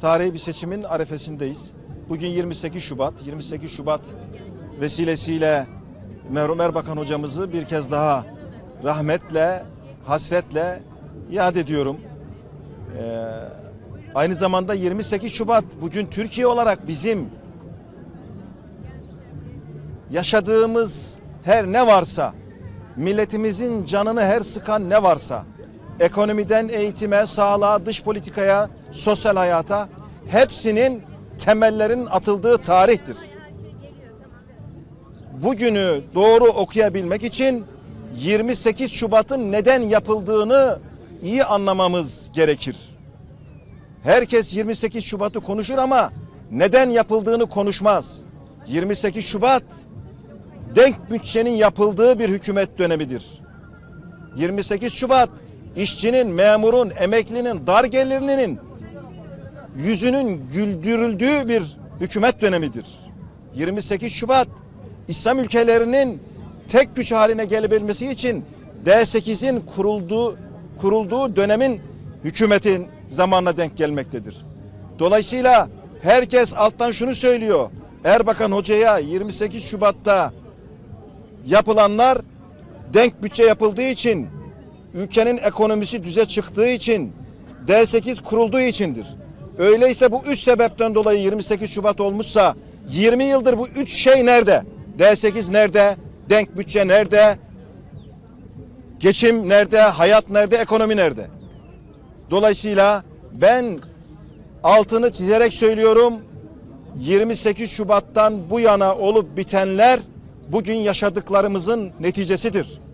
tarihi bir seçimin arefesindeyiz. Bugün 28 Şubat. 28 Şubat vesilesiyle merhum Erbakan hocamızı bir kez daha rahmetle, hasretle yad ediyorum. Ee, aynı zamanda 28 Şubat bugün Türkiye olarak bizim yaşadığımız her ne varsa, milletimizin canını her sıkan ne varsa, ekonomiden eğitime, sağlığa, dış politikaya, sosyal hayata hepsinin temellerin atıldığı tarihtir. Bugünü doğru okuyabilmek için 28 Şubat'ın neden yapıldığını iyi anlamamız gerekir. Herkes 28 Şubat'ı konuşur ama neden yapıldığını konuşmaz. 28 Şubat denk bütçenin yapıldığı bir hükümet dönemidir. 28 Şubat işçinin, memurun, emeklinin, dar gelirlinin yüzünün güldürüldüğü bir hükümet dönemidir. 28 Şubat İslam ülkelerinin tek güç haline gelebilmesi için D8'in kurulduğu kurulduğu dönemin hükümetin zamanına denk gelmektedir. Dolayısıyla herkes alttan şunu söylüyor. Erbakan Hoca'ya 28 Şubat'ta yapılanlar denk bütçe yapıldığı için ülkenin ekonomisi düze çıktığı için D8 kurulduğu içindir. Öyleyse bu üç sebepten dolayı 28 Şubat olmuşsa 20 yıldır bu üç şey nerede? D8 nerede? Denk bütçe nerede? Geçim nerede? Hayat nerede? Ekonomi nerede? Dolayısıyla ben altını çizerek söylüyorum. 28 Şubat'tan bu yana olup bitenler bugün yaşadıklarımızın neticesidir.